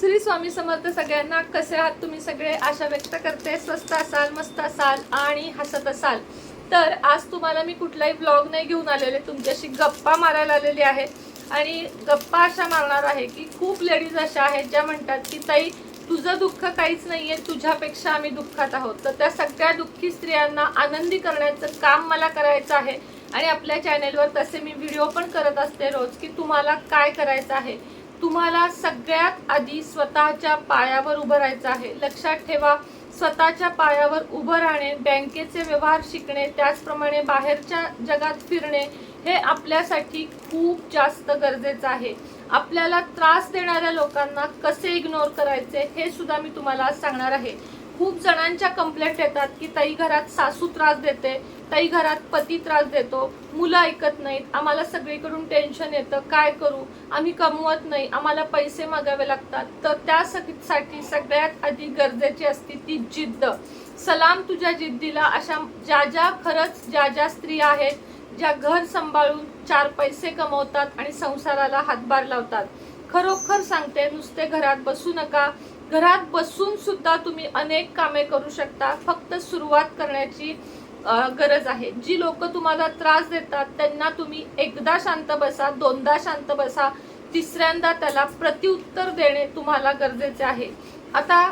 श्री स्वामी समर्थ सगळ्यांना कसे आहात? तुम्ही सगळे आशा व्यक्त करते. स्वस्त असाल मस्त असाल आणि हसत असाल. तर आज तुम्हाला मी कुठलाही ब्लॉग नाही घेऊन आलेले. तुमच्याशी गप्पा मारायला आलेली आहे. आणि गप्पा अशा मारणार आहे की खूप लेडीज अशा आहेत ज्या म्हणतात की ताई तुझं दुःख काहीच नाही आहे तुझ्यापेक्षा आम्ही दुःखात आहोत. तर त्या सगळ्या दुःखी स्त्रियांना आनंदी करण्याचं काम मला करायचं आहे. आणि आपल्या चॅनेलवर तसे मी व्हिडिओ पण करत असते रोज की तुम्हाला काय करायचं आहे. तुम्हाला सगळ्यात आधी स्वतःच्या पायावर उभं राहायचं आहे. लक्षात ठेवा स्वतःच्या पायावर उभं राहणे बँकेचे व्यवहार शिकणे त्याचप्रमाणे बाहेरच्या जगात फिरणे हे आपल्यासाठी खूप जास्त गरजेचं आहे. आपल्याला त्रास देणाऱ्या लोकांना कसे इग्नोर करायचे हे सुद्धा मी तुम्हाला सांगणार आहे. खूप जणांच्या कंप्लेंट येतात की ताई घरात सासू त्रास देते ताई घरात पती त्रास देतो मुलं ऐकत नाहीत आम्हाला सगळीकडून टेन्शन येतं काय करू? आम्ही कमवत नाही आम्हाला पैसे मागावे लागतात. तर त्यासाठी सगळ्यात आधी गरजेची असते ती जिद्द. सलाम तुझ्या जिद्दीला अशा ज्या ज्या खरंच ज्या ज्या स्त्रिया आहेत ज्या घर सांभाळून चार पैसे कमवतात आणि संसाराला हातभार लावतात. खरोखर सांगते नुसते घरात बसू नका घरात बसून सुद्धा तुम्ही अनेक कामे करू शकता. फक्त सुरुवात करण्याची गरज आहे. जी लोक तुम्हाला त्रास देतात त्यांना तुम्ही एकदा शांत बसा दोनदा शांत बसा तिसऱ्यांदा त्याला प्रत्युत्तर देणे तुम्हाला गरजेचे आहे. आता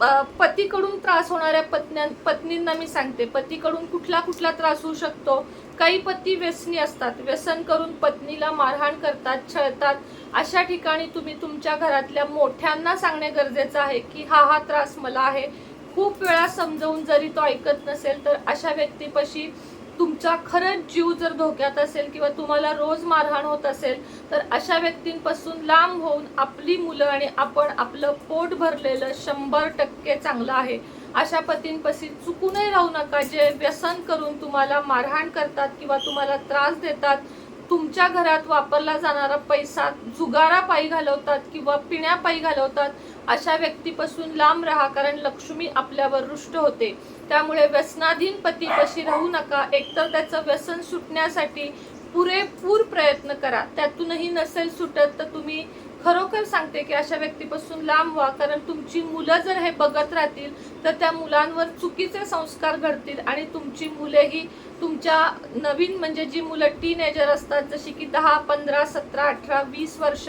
पतीकडून त्रास होणाऱ्या पत्न्या पत्नींना मी सांगते. पतीकडून कुठला कुठला त्रास होऊ शकतो. काही पती व्यसनी असतात. व्यसन करून पत्नीला मारहाण करतात छळतात. अशा ठिकाणी तुम्ही तुमच्या घरातल्या मोठ्यांना सांगणे गरजेचं आहे की हा हा त्रास मला आहे. खूप वेळा समजवून जरी तो ऐकत नसेल तर अशा व्यक्तीपाशी तुमचा खरंच जीव जर धोक्यात असेल किंवा तुम्हाला रोज मारहाण होत असेल तर अशा व्यक्तींपासून लांब होऊन आपली मुलं आणि आपण आपलं पोट भरलेलं शंभर टक्के चांगलं आहे. अशा पतींपाशी चुकूनही राहू नका जे व्यसन करून तुम्हाला मारहाण करतात किंवा तुम्हाला त्रास देतात तुमच्या घरात वापरला जाणारा पैसा जुगारापायी घालवतात किंवा पिण्यापायी घालवतात अशा व्यक्तीपासून लांब राहा कारण लक्ष्मी आपल्यावर रुष्ट होते. त्यामुळे व्यसनाधीन पतीपाशी राहू नका. एकतर त्याचं व्यसन सुटण्यासाठी पुरेपूर प्रयत्न करा. त्यातूनही नसेल सुटत तर तुम्ही खरोखर सांगते की अशा व्यक्तीपासून लांब व्हा कारण तुमची मुलं जर हे बघत राहतील तर त्या मुलांवर चुकीचे संस्कार घडतील आणि तुमची मुलेही तुमच्या नवीन म्हणजे जी मुलं टीनेजर असतात जशी की दहा पंधरा सतरा अठरा वीस वर्ष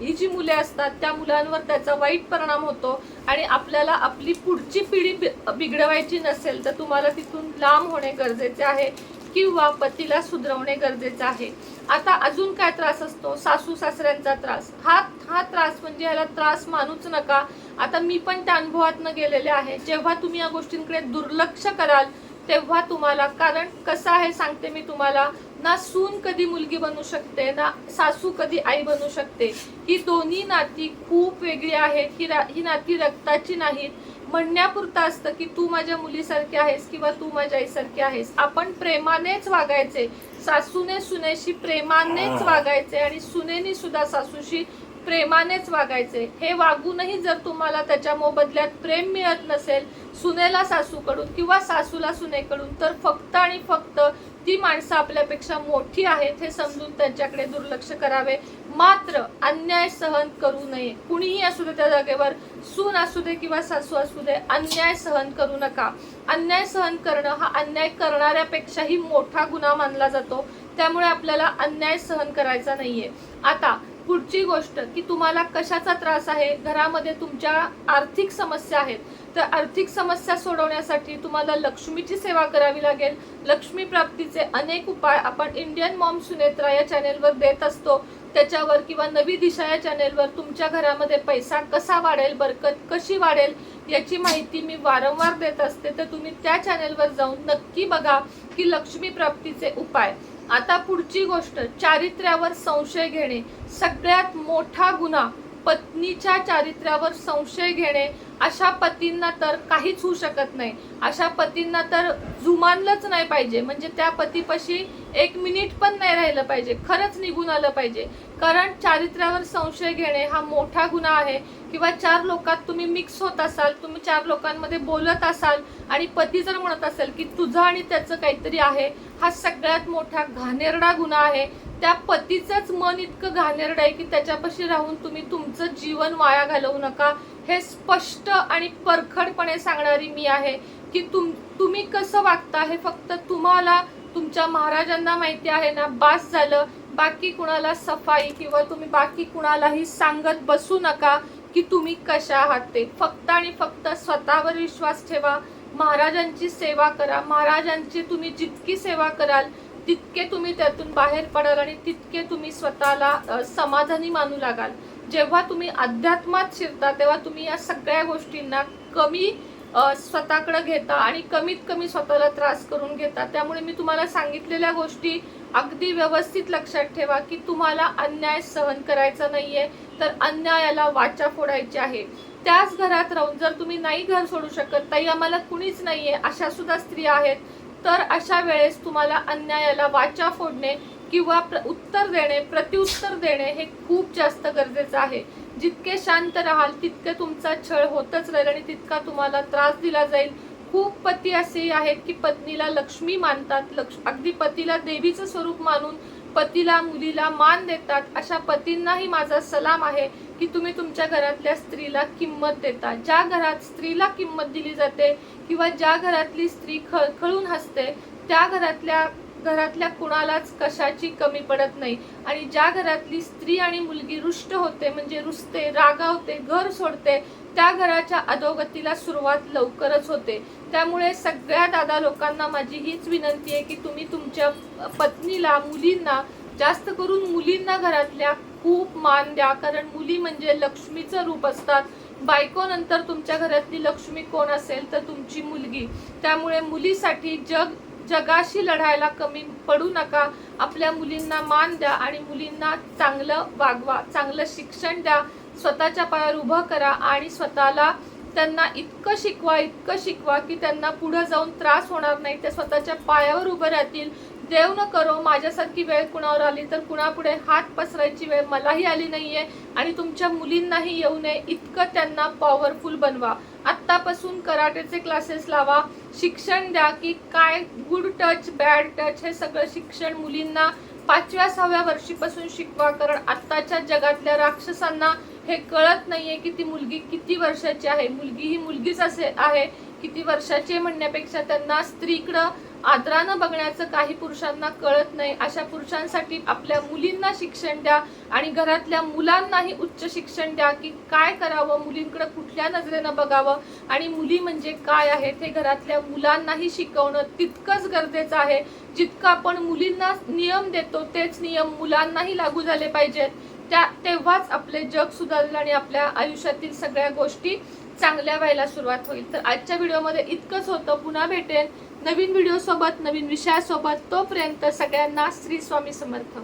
ही जी मुले असतात त्या मुलांवर त्याचा वाईट परिणाम होतो आणि आपल्याला आपली पुढची पिढी बि- बिघडवायची नसेल तर तुम्हाला तिथून लांब होणे गरजेचे आहे किंवा पतीला सुधरवणे गरजेचं आहे. आता अजून काय त्रास असतो? सासू सासऱ्यांचा त्रास. हा हा त्रास म्हणजे ह्याला त्रास मानूच नका. आता मी पण त्या अनुभवातनं गेलेले आहे. जेव्हा तुम्ही या गोष्टींकडे दुर्लक्ष कराल तेव्हा तुम्हाला कारण कसं आहे सांगते मी तुम्हाला ना सून कधी मुलगी बनू शकते ना सासू कधी आई बनू शकते ही दोन्ही नाती खूप वेगळी आहेत ही रा- ही नाती रक्ताची नाहीत. म्हणण्यापुरतं असतं की तू माझ्या मुलीसारखी आहेस किंवा तू माझ्या आईसारखी आहेस. आपण प्रेमानेच वागायचे. सासूने सुनेशी प्रेमानेच वागायचे आणि सुनेनी सुद्धा सासूशी प्रेमानेच वागायचे. हे वागूनही जर तुम्हाला त्याच्या मोबदल्यात प्रेम मिळत नसेल सुनेला सासूकडून किंवा सासूला सुनेकडून तर फक्त आणि फक्त ती माणसं आपल्यापेक्षा मोठी आहेत हे समजून त्यांच्याकडे दुर्लक्ष करावे. मात्र अन्याय सहन करू नये. कुणीही असू दे त्या जागेवर सून असू दे किंवा सासू असू दे अन्याय सहन करू नका. अन्याय सहन करणं हा अन्याय करणाऱ्यापेक्षाही मोठा गुन्हा मानला जातो. त्यामुळे आपल्याला अन्याय सहन करायचा नाहीये. आता पुढची गोष्ट की तुम्हाला कशाचा त्रास आहे? घरामध्ये तुमच्या आर्थिक समस्या आहेत. तर आर्थिक समस्या सोडवण्यासाठी तुम्हाला लक्ष्मीची सेवा करावी लागेल. लक्ष्मी प्राप्तीचे अनेक उपाय आपण इंडियन मॉम सुनेत्रा या चॅनेलवर देत असतो. त्याच्यावर किंवा नवी दिशा या चॅनेलवर तुमच्या घरामध्ये पैसा कसा वाढेल बरकत कशी वाढेल याची माहिती मी वारंवार देत असते. तर तुम्ही त्या चॅनेलवर जाऊन नक्की बघा की लक्ष्मी प्राप्तीचे उपाय. आता पुढची गोष्ट चारित्र्यावर संशय घेणे. सगळ्यात मोठा गुन्हा पत्नीच्या चारित्र्यावर संशय घेणे. अशा पतींना तर काहीच होऊ शकत नाही. अशा पतींना तर जुमानलंच नाही पाहिजे. म्हणजे त्या पतीपाशी एक मिनिट पण नाही राहिलं पाहिजे खरंच निघून आलं पाहिजे. कारण चारित्र्यावर संशय घेणे हा मोठा गुन्हा आहे. किंवा चार लोकात तुम्ही मिक्स होत असाल तुम्ही चार लोकांमध्ये बोलत असाल आणि पती जर म्हणत असेल की तुझं आणि त्याचं काहीतरी आहे हा सगळ्यात मोठा घाणेरडा गुन्हा आहे. त्या पतीचंच मन इतकं घाणेरडं आहे की त्याच्यापाशी राहून तुम्ही तुमचं जीवन वाया घालवू नका. हे स्पष्ट आणि परखडपणे सांगणारी मी आहे. की तुम तुम्ही कसं वागता हे फक्त तुम्हाला तुमच्या महाराजांना माहिती आहे ना? बास झालं. बाकी कुणाला सफाई किंवा तुम्ही बाकी कुणालाही सांगत बसू नका की तुम्ही कशा आहात ते. फक्त आणि फक्त स्वतःवर विश्वास ठेवा. महाराजांची सेवा करा. महाराजांची तुम्ही जितकी सेवा कराल तितके तुम्ही त्यातून बाहेर पडाल आणि तितके तुम्ही स्वतःला समाधानी मानू लागाल. जेव्हा तुम्ही अध्यात्मात शिरता तेव्हा तुम्ही या सगळ्या गोष्टींना कमी स्वतःकडे घेता आणि कमीत कमी स्वतःला त्रास करून घेता. त्यामुळे मी तुम्हाला सांगितलेल्या गोष्टी अगदी व्यवस्थित लक्षात ठेवा की तुम्हाला अन्याय सहन करायचा नाहीये तर अन्यायाला वाचा फोडायची आहे. त्याच घरात राहून जर तुम्ही नाही घर सोडू शकत ताई आम्हाला कुणीच नाहीये अशा सुद्धा स्त्रिया आहेत तर अशा वेळेस तुम्हाला अन्यायाला वाचा फोडणे किंवा प्र- उत्तर देणे प्रत्युत्तर देणे हे खूप जास्त गरजेचं आहे. जितके शांत राहाल तितके तुमचा छळ होतच राहील आणि तितका तुम्हाला त्रास दिला जाईल. खूप पती असे आहेत की पत्नीला लक्ष्मी मानतात लक्ष अगदी पतीला देवीचं स्वरूप मानून पतीला मुलीला मान देतात. अशा पतींनाही माझा सलाम आहे की तुम्ही तुमच्या घरातल्या स्त्रीला किंमत देता. ज्या घरात स्त्रीला किंमत दिली जाते किंवा ज्या घरातली स्त्री खळखळून हसते त्या घरातल्या घरातल्या कुणालाच कशाची कमी पडत नाही. आणि ज्या घरातली स्त्री आणि मुलगी रुष्ट होते म्हणजे रुसते रागावते घर सोडते त्या घराच्या अधोगतीला सुरुवात लवकरच होते. त्यामुळे सगळ्या दादा लोकांना माझी हीच विनंती आहे की तुम्ही तुमच्या पत्नीला मुलींना जास्त करून मुलींना घरातल्या खूप मान द्या. कारण मुली म्हणजे लक्ष्मीचं रूप असतात. बायको नंतर तुमच्या घरातली लक्ष्मी कोण असेल तर तुमची मुलगी. त्यामुळे मुलीसाठी जग जगाशी लढायला कमी पडू नका. आपल्या मुलींना मान द्या आणि मुलींना चांगलं वागवा. चांगलं शिक्षण द्या. स्वतःच्या पायावर उभं करा आणि स्वतःला त्यांना इतकं शिकवा इतकं शिकवा की त्यांना पुढं जाऊन त्रास होणार नाही. ते स्वतःच्या पायावर उभं राहतील. देव न करो माझ्यासारखी वेळ कुणावर आली तर कुणापुढे हात पसरायची वेळ मलाही आली नाहीये आणि तुमच्या मुलींनाही येऊ नये इतकं त्यांना पॉवरफुल बनवा. आत्तापासून कराटेचे क्लासेस लावा. शिक्षण द्या की काय गुड टच बॅड टच हे सगळं शिक्षण मुलींना पाचव्या सहाव्या वर्षीपासून शिकवा. कारण आत्ताच्या जगातल्या राक्षसांना हे कळत नाहीये की ती मुलगी किती वर्षाची आहे. मुलगी ही मुलगीच असे आहे किती वर्षाची म्हणण्यापेक्षा त्यांना स्त्रीकडं आदरानं बघण्याचं काही पुरुषांना कळत नाही. अशा पुरुषांसाठी आपल्या मुलींना शिक्षण द्या आणि घरातल्या मुलांनाही उच्च शिक्षण द्या की काय करावं मुलींकडे कुठल्या नजरेनं बघावं आणि मुली म्हणजे काय आहेत हे घरातल्या मुलांनाही शिकवणं तितकंच गरजेचं आहे. जितकं आपण मुलींना नियम देतो तेच नियम मुलांनाही लागू झाले पाहिजेत. त्या तेव्हाच आपले जग सुधारेल आणि आपल्या आयुष्यातील सगळ्या गोष्टी चांगल्या व्हायला सुरुवात होईल. तर आजच्या व्हिडिओमध्ये इतकंच होतं. पुन्हा भेटेन. नवीन व्हिडिओ सोबत नवीन विषयासोबत तोपर्यंत सगळ्यांना श्री स्वामी समर्थ.